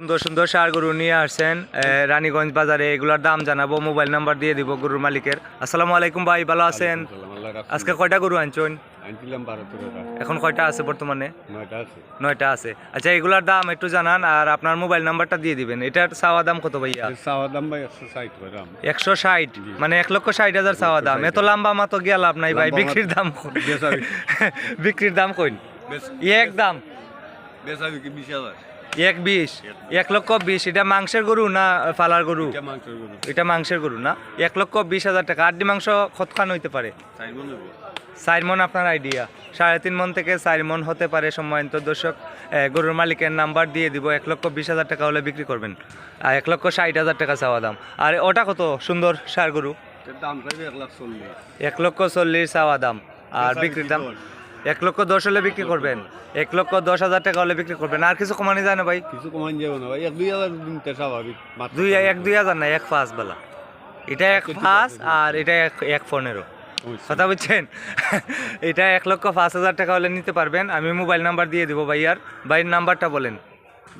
সুন্দর সুন্দর সার গরু নিয়ে আসছেন রানীগঞ্জ বাজারে এগুলোর দাম জানাব মোবাইল নাম্বার দিয়ে দিব গরুর মালিকের। আসসালামু আলাইকুম ভাই ভালো আছেন? আজকে কয়টা গরু আনছেন? এখন কয়টা আছে বর্তমানে? নয়টা আছে। আচ্ছা এগুলার দাম একটু জানান আর আপনার মোবাইল নাম্বারটা দিয়ে দিবেন। এটার চাওয়া দাম কত ভাইয়া? চাওয়ার দাম ভাই একশো ষাট মানে এক লক্ষ ষাট হাজার চাওয়া দাম। এত লম্বা মা তো গিয়া লাভ নাই ভাই বিক্রির দাম। বিক্রির দাম কইন? এক দাম। বেচা বিক্রি বিশ হাজার। এক বিশ। এক লক্ষ বিশ। এটা মাংসের গরু না ফালার গরু? এটা মাংসের গরু। না? এক লক্ষ বিশ হাজার টাকা। আড্ডি মাংস কতখান হইতে পারে। চার মন আপনার আইডিয়া সাড়ে তিন মন থেকে চার মন হতে পারে সম্মানিত দর্শক। গরুর মালিকের নাম্বার দিয়ে দিব। এক লক্ষ বিশ হাজার টাকা হলে বিক্রি করবেন। আর এক লক্ষ ষাট হাজার টাকা চাওয়া দাম। আর ওটা কত? সুন্দর সার গরু। এক লক্ষ চল্লিশ। চাওয়া দাম। আর বিক্রির দাম। এক লক্ষ দশ হলে বিক্রি করবেন। এক লক্ষ দশ হাজার টাকা হলে বিক্রি করবেন। আর কিছু কমানি যায় না ভাই। কিছু কমান যাবে না ভাই। এক দুই হাজার স্বাভাবিক। দুই এক দুই হাজার না এক পাঁচ বেলা। এটা এক পাঁচ আর এটা এক এক পনেরো। কথা বুঝছেন? এটা এক লক্ষ পাঁচ হাজার টাকা হলে নিতে পারবেন। আমি মোবাইল নাম্বার দিয়ে দিব ভাইয়ার। ভাইয়ের নাম্বারটা বলেন।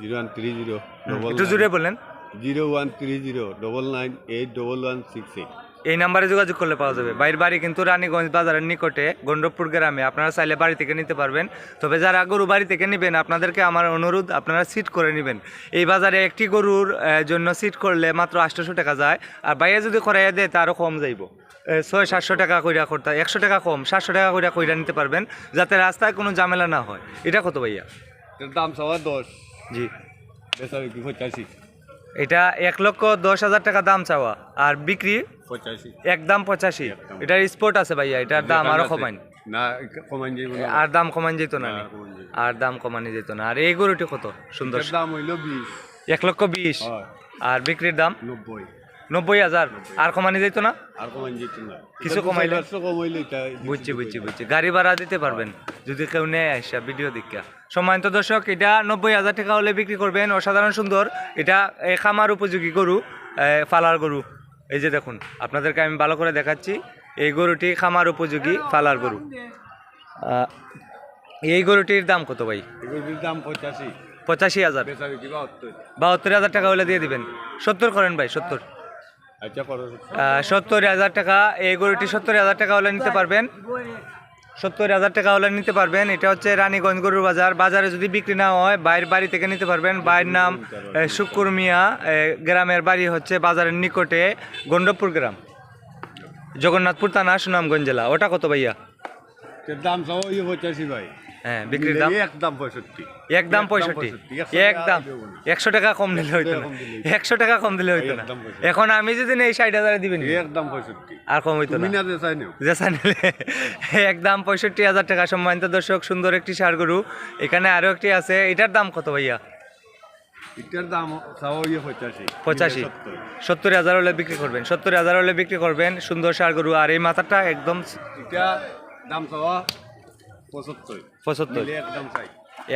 জিরো ওয়ান থ্রি জিরো একটু জুড়ে বলেন। Zero one three zero double nine eight double one six eight. এই নাম্বারে যোগাযোগ করলে পাওয়া যাবে। বাইরের বাড়ি কিন্তু রানীগঞ্জ বাজারের নিকটে গন্ডপুর গ্রামে। আপনারা চাইলে বাড়ি থেকে নিতে পারবেন। তবে যারা গরু বাড়ি থেকে নেবেন আপনাদেরকে আমার অনুরোধ আপনারা সিট করে নেবেন। এই বাজারে একটি গরুর জন্য সিট করলে মাত্র আটশোশো টাকা যায়। আর বাইরে যদি করাইয়া দেয় তারও কম যাইব। ছয় সাতশো টাকা কইরা করতে হয়। একশো টাকা কম সাতশো টাকা কইরা কইরা নিতে পারবেন যাতে রাস্তায় কোনো ঝামেলা না হয়। এটা কত ভাইয়া? দাম সবার দশ। জি। বেচা বিক্রি পঁচাশি এটা এক লক্ষ দশ হাজার টাকা দাম চাওয়া। আর বিক্রি এক দাম পঁচাশি। এটার স্পোর্ট আছে ভাইয়া এটার দাম আরও কমান আর দাম কমান যেত না। আর দাম কমানি যেত না। আর এই গরুটি কত? সুন্দর। দাম হইল বিশ। এক লক্ষ বিশ। আর বিক্রির দাম? নব্বই। নব্বই হাজার। আর কমানি যেত না? আর কমান যেত না। কিছু কমাইলে? বুঝছি বুঝছি বুঝছি। গাড়ি ভাড়া দিতে পারবেন যদি কেউ নেয় আসা ভিডিও দেখা। সম্মানিত দর্শক এটা নব্বই হাজার টাকা হলে বিক্রি করবেন। অসাধারণ সুন্দর। এটা খামার উপযোগী গরু ফালার গরু। এই যে দেখুন আপনাদেরকে আমি ভালো করে দেখাচ্ছি। এই গরুটি খামার উপযোগী ফালার গরু। এই গরুটির দাম কত ভাই? দাম পঁচাশি। পঁচাশি হাজার। বাহাত্তর হাজার টাকা হলে দিয়ে দিবেন। সত্তর করেন ভাই সত্তর। সত্তর হাজার টাকা। এই গরুটি সত্তর হাজার টাকা হলে নিতে পারবেন। সত্তর হাজার টাকা হলে নিতে পারবেন। এটা হচ্ছে রানীগঞ্জ গরুর বাজার। বাজারে যদি বিক্রি না হয় বাইরের বাড়ি থেকে নিতে পারবেন। বাইর নাম এ, শুক্কুর মিয়া গ্রামের বাড়ি হচ্ছে বাজারের নিকটে গন্ডপুর গ্রাম। জগন্নাথপুর থানা সুনামগঞ্জ জেলা। ওটা কত ভাইয়া? দাম সব ওই পঁচাশি ভাই। হ্যাঁ বিক্রির দাম? একদম পঁয়ষট্টি। একদম পঁয়ষট্টি। একদম একশো টাকা কম দিলে হইতো না। একশো টাকা কম দিলে হইতো না। এখন আমি যদি নেই ষাট হাজারে দিবেন একদম পঁয়ষট্টি। আর কম হইতো না। জেসা নিলে। একদম পঁয়ষট্টি হাজার টাকা। সম্মানিত দর্শক সুন্দর একটি সার গরু। এখানে আরও একটি আছে। এটার দাম কত ভাইয়া? এটার দাম পঁচাশি। পঁচাশি। সত্তর। হাজার হলে বিক্রি করবেন। সত্তর হাজার হলে বিক্রি করবেন। সুন্দর সার গরু। আর এই মাথাটা একদম এটা দাম সবা পঁচাত্তর। পঁচাত্তর। একদম চাই।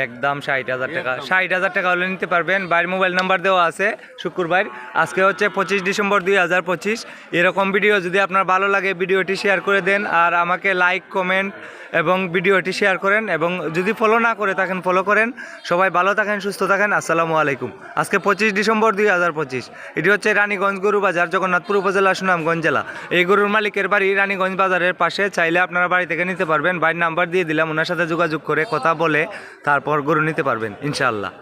একদম ষাট হাজার টাকা। ষাট হাজার টাকা হলে নিতে পারবেন। বাইরের মোবাইল নাম্বার দেওয়া আছে শুক্রবার আজকে হচ্ছে পঁচিশ ডিসেম্বর দুই হাজার পঁচিশ। এরকম ভিডিও যদি আপনার ভালো লাগে ভিডিওটি শেয়ার করে দেন আর আমাকে লাইক কমেন্ট এবং ভিডিওটি শেয়ার করেন এবং যদি ফলো না করে থাকেন ফলো করেন। সবাই ভালো থাকেন সুস্থ থাকেন। আসসালামু আলাইকুম। আজকে পঁচিশ ডিসেম্বর দুই হাজার পঁচিশ। এটি হচ্ছে রানীগঞ্জ গরু বাজার জগন্নাথপুর উপজেলা সুনামগঞ্জ জেলা। এই গরুর মালিকের বাড়ি রানীগঞ্জ বাজারের পাশে। চাইলে আপনারা বাড়ি থেকে নিতে পারবেন। বাড়ির নাম্বার দিয়ে দিলাম। ওনার সাথে যোগাযোগ করে কথা বলে তারপর গরু নিতে পারবেন ইনশাআল্লাহ।